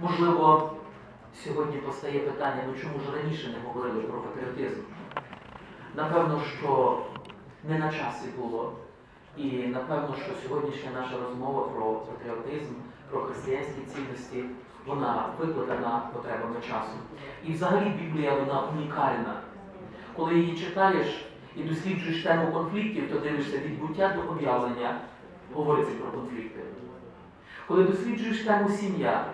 Можливо, сьогодні постає питання, ну чому ж раніше не говорили про патріотизм? Напевно, що не на часі було. І напевно, що сьогоднішня наша розмова про патріотизм, про християнські цінності, вона викликана потребами часу. І взагалі Біблія вона унікальна. Коли її читаєш і досліджуєш тему конфліктів, то дивишся від буття до об'явлення, говориться про конфлікти. Коли досліджуєш тему сім'я,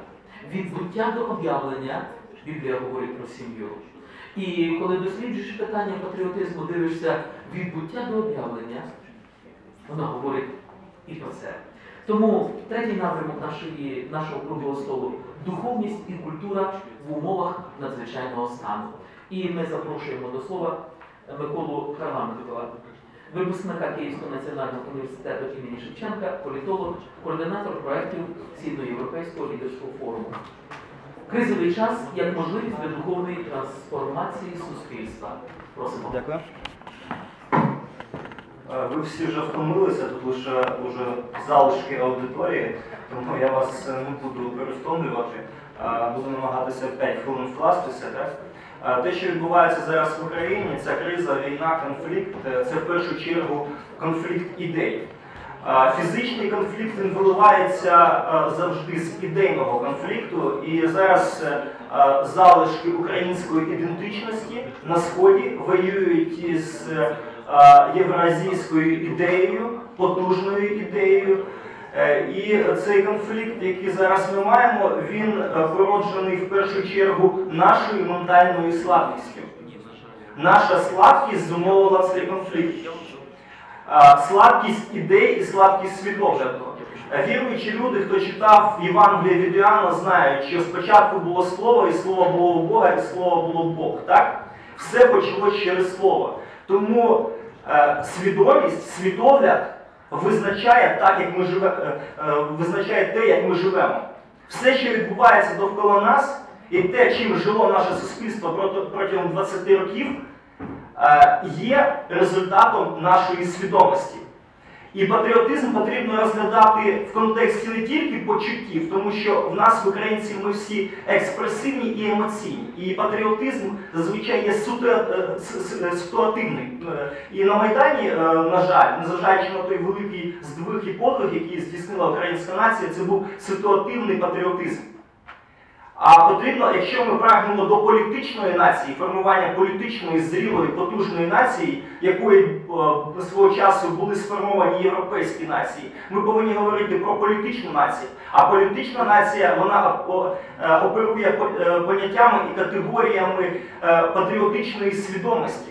від буття до об'явлення, Біблія говорить про сім'ю. І коли досліджуєш питання патріотизму, дивишся від буття до об'явлення, вона говорить і про це. Тому третій напрямок нашої, нашого круглого столу духовність і культура в умовах надзвичайного стану. І ми запрошуємо до слова Миколу Харламенкова, випускника Київського національного університету імені Шевченка, політолог, координатор проєктів Східноєвропейського лідерського форуму. Кризовий час як можливість для духовної трансформації суспільства. Просимо. Дякую. Е, Ви всі вже втомилися, тут лише уже залишки аудиторії, тому я вас е, не буду перевтомлювати. Буду намагатися 5 хвилин вкластися. Так? Те, що відбувається зараз в Україні, ця криза, війна, конфлікт е, це в першу чергу конфлікт ідей. Фізичний конфлікт він виливається е, завжди з ідейного конфлікту, і зараз е, залишки української ідентичності на сході воюють із євразійською ідеєю, потужною ідеєю. Е, І цей конфлікт, який зараз ми маємо, він е, породжений в першу чергу нашою ментальною слабкістю. Наша слабкість зумовила цей конфлікт. Е, Слабкість ідей і слабкість світогляду. Е, Віруючі люди, хто читав Євангеліє від Іоанна, знають, що спочатку було слово, і слово було у Бога, і слово було Бог. Так? Все почалось через слово. Тому е, свідомість, світогляд визначає так, як ми живе, е, е, визначає те, як ми живемо. Все, що відбувається довкола нас, і те, чим жило наше суспільство протягом 20 років, е, є результатом нашої свідомості. І патріотизм потрібно розглядати в контексті не тільки почуттів, тому що в нас в українців ми всі експресивні і емоційні. І патріотизм зазвичай є е, с- ситуативний. Е, І на Майдані, е, на жаль, незважаючи на той великий здвиг і подвиг, який здійснила українська нація, це був ситуативний патріотизм. А потрібно, якщо ми прагнемо до політичної нації, формування політичної, зрілої, потужної нації, якої е, свого часу були сформовані європейські нації, ми повинні говорити про політичну націю. А політична нація вона о, е, оперує по- е, поняттями і категоріями е, патріотичної свідомості.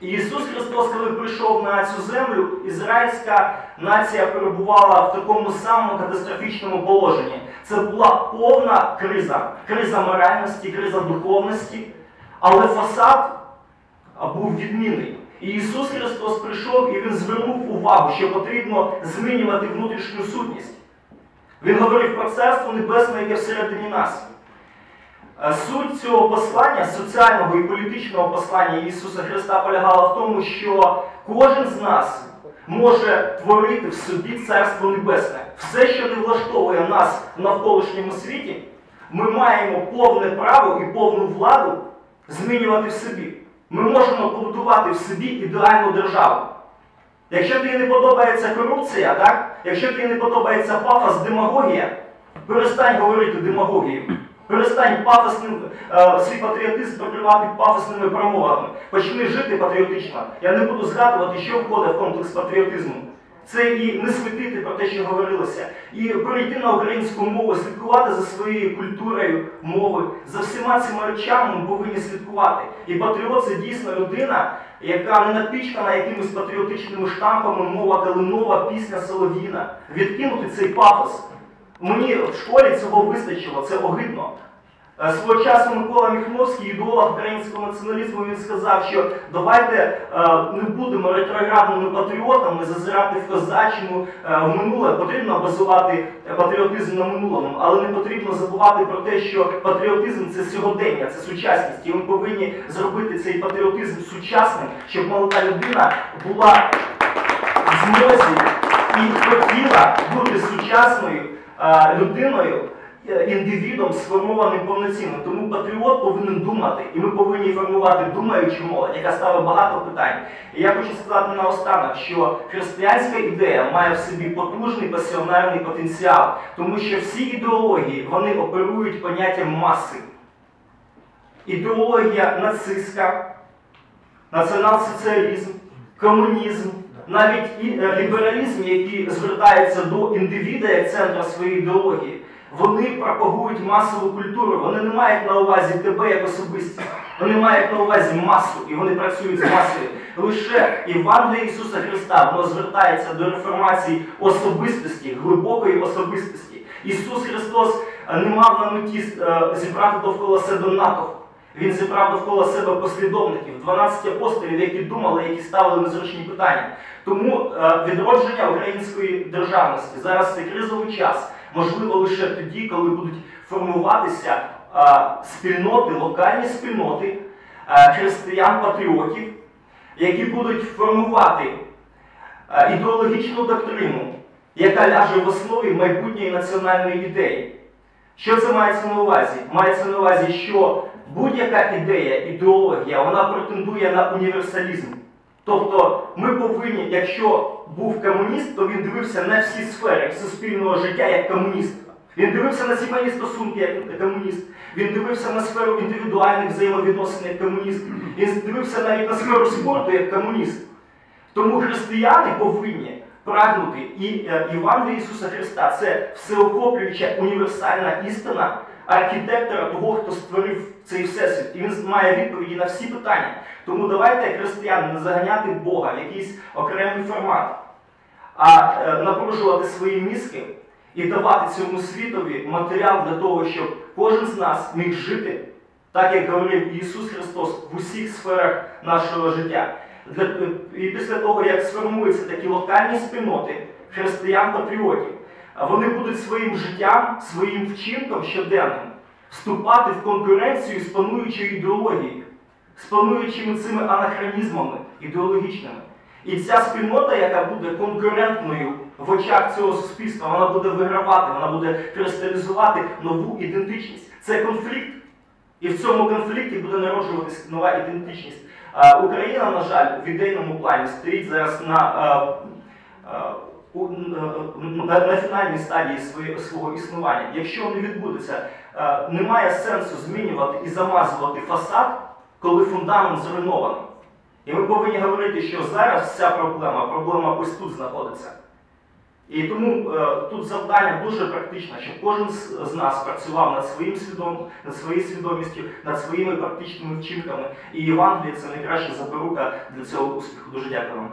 Ісус Христос, коли прийшов на цю землю, ізраїльська нація перебувала в такому самому катастрофічному положенні. Це була повна криза, криза моральності, криза духовності, але фасад був відмінний. І Ісус Христос прийшов і Він звернув увагу, що потрібно змінювати внутрішню сутність. Він говорив про царство небесне, яке всередині нас. Е, Суть цього послання, соціального і політичного послання Ісуса Христа полягала в тому, що кожен з нас може творити в собі Царство Небесне. Все, що не влаштовує нас в навколишньому світі, ми маємо повне право і повну владу змінювати в собі. Ми можемо побудувати в собі ідеальну державу. Якщо тобі не подобається корупція, так? якщо тобі не подобається пафос, демагогія, перестань говорити демагогією. Перестань пафосним е, свій патріотизм прикривати пафосними промовами. Почни жити патріотично. Я не буду згадувати, що входить в комплекс патріотизму. Це і не світити про те, що говорилося, і перейти на українську мову, слідкувати за своєю культурою мови. За всіма цими речами ми повинні слідкувати. І патріот це дійсно людина, яка не напічкана якимись патріотичними штампами, мова Калинова, пісня Солов'їна. Відкинути цей пафос. Мені в школі цього вистачило, це огидно. Е, Свого часу Микола Міхновський, ідеолог українського націоналізму, він сказав, що давайте е, не будемо ретроградними патріотами зазирати в козаччину е, в минуле. Потрібно базувати патріотизм на минулому, але не потрібно забувати про те, що патріотизм це сьогодення, це сучасність. І ми повинні зробити цей патріотизм сучасним, щоб молода людина була в змозі і хотіла бути сучасною людиною е, індивідом сформованим повноцінно. Тому патріот повинен думати, і ми повинні формувати думаючу молодь, яка ставить багато питань. І я хочу сказати наостанок, що християнська ідея має в собі потужний пасіонарний потенціал, тому що всі ідеології вони оперують поняттям маси. Ідеологія нацистська, націонал-соціалізм, комунізм, навіть і е, лібералізм, який звертається до індивіда як центра своєї ідеології, вони пропагують масову культуру. Вони не мають на увазі тебе як особистість. Вони мають на увазі масу, і вони працюють з масою. Лише Євангеліє Ісуса Христа воно звертається до реформації особистості, глибокої особистості. Ісус Христос е, не мав на меті е, зібрати довкола себе натовп. Він зібрав довкола себе послідовників, 12 апостолів, які думали, які ставили незручні питання. Тому е, відродження української державності зараз це кризовий час. Можливо лише тоді, коли будуть формуватися е, спільноти, локальні спільноти е, християн-патріотів, які будуть формувати ідеологічну доктрину, яка ляже в основі майбутньої національної ідеї. Що це мається на увазі? Мається на увазі, що будь-яка ідея, ідеологія, вона претендує на універсалізм. Тобто ми повинні, якщо був комуніст, то він дивився на всі сфери суспільного життя як комуніст. Він дивився на сімейні стосунки як комуніст. Він дивився на сферу індивідуальних взаємовідносин як комуніст. Він дивився навіть на сферу спорту як комуніст. Тому християни повинні прагнути і е, Євангелія Ісуса Христа це всеохоплююча універсальна істина архітектора того, хто створив цей всесвіт. І він має відповіді на всі питання. Тому давайте, християни, не заганяти Бога в якийсь окремий формат, а е, напружувати свої мізки і давати цьому світові матеріал для того, щоб кожен з нас міг жити, так як говорив Ісус Христос, в усіх сферах нашого життя. І після того, як сформуються такі локальні спільноти християн-патріотів, вони будуть своїм життям, своїм вчинком щоденним вступати в конкуренцію з пануючою ідеологією, з пануючими цими анахронізмами ідеологічними. І ця спільнота, яка буде конкурентною в очах цього суспільства, вона буде вигравати, вона буде кристалізувати нову ідентичність. Це конфлікт. І в цьому конфлікті буде народжуватись нова ідентичність. А, Україна, на жаль, в ідейному плані стоїть зараз на, а, у- на, на фінальній стадії свого існування. Якщо не відбудеться, немає сенсу змінювати і замазувати фасад, коли фундамент зруйнований. І ми повинні говорити, що зараз ця проблема, проблема ось тут знаходиться. І тому е, тут завдання дуже практичне, щоб кожен з, з нас працював над своїм свідом, над своєю свідомістю, над своїми практичними вчинками. І Євангеліє це найкраща запорука для цього успіху. Дуже дякую вам.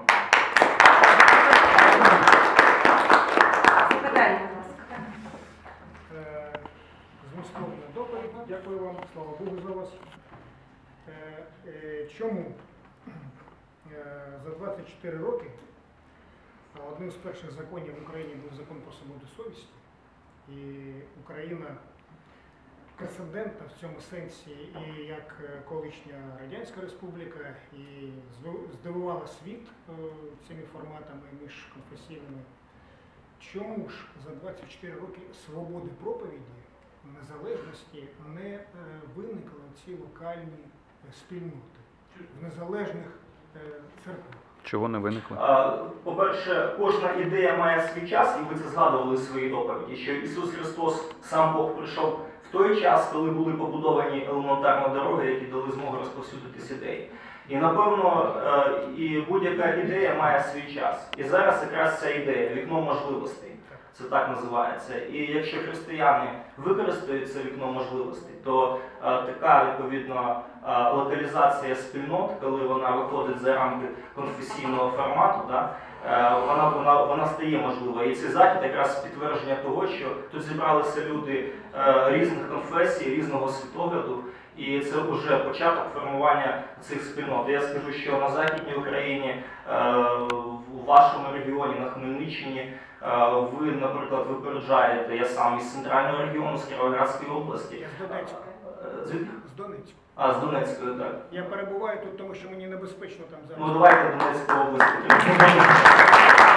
Ласка. Е, Змістовна доповідь. Дякую вам, слава Богу, за вас. Е, Чому за 24 роки одним з перших законів в Україні був закон про свободу совісті, і Україна прецедентна в цьому сенсі, і як е, колишня Радянська Республіка, і здивувала світ е, цими форматами міжконфесійними. Чому ж за 24 роки свободи проповіді, незалежності не е, виникли ці локальні спільноти в незалежних церквах? Чого не виникли? По-перше, кожна ідея має свій час, і ви це згадували в своїй доповіді, що Ісус Христос, сам Бог, прийшов в той час, коли були побудовані елементарні дороги, які дали змогу розповсюдитись ідеї. І напевно, е, і будь-яка ідея має свій час. І зараз якраз ця ідея, вікно можливостей. Це так називається. І якщо християни використають це вікно можливостей, то е, така відповідно е, локалізація спільнот, коли вона виходить за рамки конфесійного формату, да, е, вона, вона, вона стає можливою. І цей захід якраз підтвердження того, що тут зібралися люди е, різних конфесій, різного світогляду. І це вже початок формування цих спільнот. Я скажу, що на Західній Україні, е, в вашому регіоні, на Хмельниччині, е, ви, наприклад, випереджаєте, я сам із центрального регіону, з Кіровоградської області. Я з Донецька. Е, Звідки? З Донецька. А, з Донецької, так. Я перебуваю тут, тому що мені небезпечно там зараз. Ну давайте Донецьку область.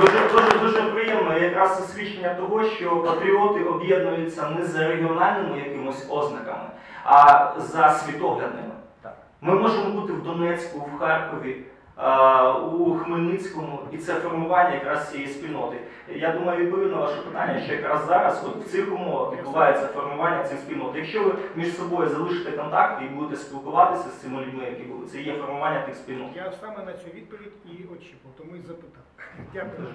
Дуже, дуже, дуже приємно. Якраз свідчення того, що патріоти об'єднуються не за регіональними якимось ознаками, а за світоглядними. Ми можемо бути в Донецьку, в Харкові, у Хмельницькому, і це формування якраз цієї спільноти. Я думаю, відповідь на ваше питання, що якраз зараз, от в цих умовах, відбувається формування цих спільнот. Якщо ви між собою залишите контакти і будете спілкуватися з цими людьми, які були, це є формування тих спільнот. Я саме на цю відповідь і очікував, тому і запитав. Дякую.